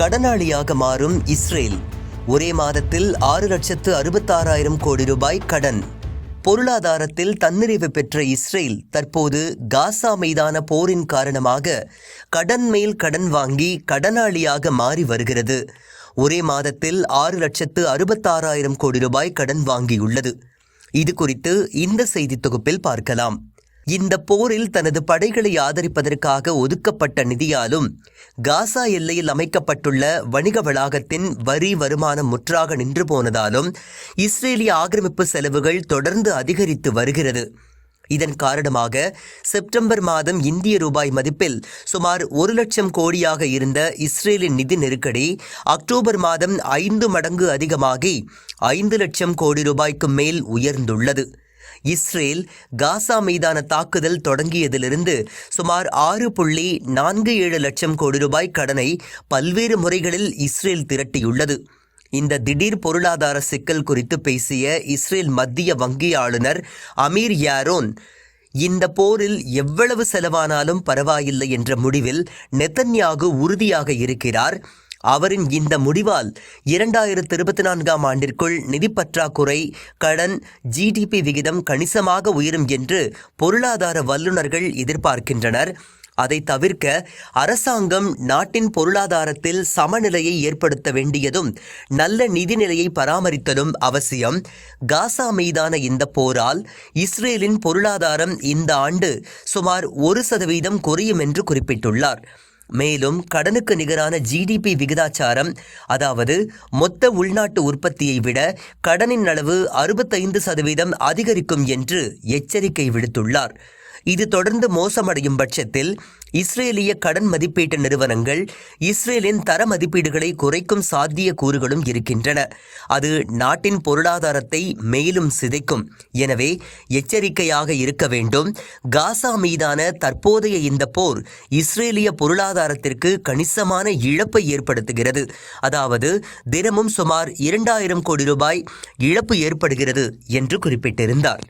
கடனாளியாக மாறும் இஸ்ரேல். ஒரே மாதத்தில் ஆறு லட்சத்து அறுபத்தாறாயிரம் கோடி ரூபாய் கடன். பொருளாதாரத்தில் தன்னிறைவு பெற்ற இஸ்ரேல் தற்போது காசா மீதான போரின் காரணமாக கடன் மேல் கடன் வாங்கி கடனாளியாக மாறி வருகிறது. ஒரே மாதத்தில் ஆறு லட்சத்து அறுபத்தாறாயிரம் கோடி ரூபாய் கடன் வாங்கியுள்ளது. இது குறித்து இந்த செய்தி தொகுப்பில் பார்க்கலாம். இந்த போரில் தனது படைகளை ஆதரிப்பதற்காக ஒதுக்கப்பட்ட நிதியாலும் காசா எல்லையில் அமைக்கப்பட்டுள்ள வணிக வளாகத்தின் வரி வருமானம் முற்றாக நின்று போனதாலும் இஸ்ரேலிய ஆக்கிரமிப்பு செலவுகள் தொடர்ந்து அதிகரித்து வருகிறது. இதன் காரணமாக செப்டம்பர் மாதம் இந்திய ரூபாய் மதிப்பில் சுமார் ஒரு லட்சம் கோடியாக இருந்த இஸ்ரேலின் நிதி நெருக்கடி அக்டோபர் மாதம் ஐந்து மடங்கு அதிகமாகி ஐந்து லட்சம் கோடி ரூபாய்க்கு மேல் உயர்ந்துள்ளது. இஸ்ரேல் காசா மீதான தாக்குதல் தொடங்கியதிலிருந்து சுமார் ஆறு புள்ளி நான்கு ஏழு லட்சம் கோடி ரூபாய் கடனை பல்வேறு முறைகளில் இஸ்ரேல் திரட்டியுள்ளது. இந்த திடீர் பொருளாதார சிக்கல் குறித்து பேசிய இஸ்ரேல் மத்திய வங்கி ஆளுநர் அமீர் யாரோன் இந்த போரில் எவ்வளவு செலவானாலும் பரவாயில்லை என்ற முடிவில் நெத்தன்யாகு உறுதியாக இருக்கிறார். அவரின் இந்த முடிவால் இரண்டாயிரத்து இருபத்தி நான்காம் ஆண்டிற்குள் நிதி பற்றாக்குறை கடன் ஜிடிபி விகிதம் கணிசமாக உயரும் என்று பொருளாதார வல்லுநர்கள் எதிர்பார்க்கின்றனர். அதை தவிர்க்க அரசாங்கம் நாட்டின் பொருளாதாரத்தில் சமநிலையை ஏற்படுத்த வேண்டியதும் நல்ல நிதிநிலையை பராமரித்தலும் அவசியம். காசா மீதான இந்த போரால் இஸ்ரேலின் பொருளாதாரம் இந்த ஆண்டு சுமார் ஒரு சதவீதம் குறையும் என்று குறிப்பிட்டுள்ளார். மேலும் கடனுக்கு நிகரான ஜிடிபி விகிதாச்சாரம் அதாவது மொத்த உள்நாட்டு உற்பத்தியை விட கடனின் அளவு அறுபத்தைந்து சதவீதம் அதிகரிக்கும் என்று எச்சரிக்கை விடுத்துள்ளார். இது தொடர்ந்து மோசமடையும் பட்சத்தில் இஸ்ரேலிய கடன் மதிப்பீட்டு நிறுவனங்கள் இஸ்ரேலின் தர மதிப்பீடுகளை குறைக்கும் சாத்திய கூறுகளும் இருக்கின்றன. அது நாட்டின் பொருளாதாரத்தை மேலும் சிதைக்கும். எனவே எச்சரிக்கையாக இருக்க வேண்டும். காசா மீதான தற்போதைய இந்த போர் இஸ்ரேலிய பொருளாதாரத்திற்கு கணிசமான இழப்பை ஏற்படுத்துகிறது. அதாவது தினமும் சுமார் இரண்டாயிரம் கோடி ரூபாய் இழப்பு ஏற்படுகிறது என்று குறிப்பிட்டிருந்தார்.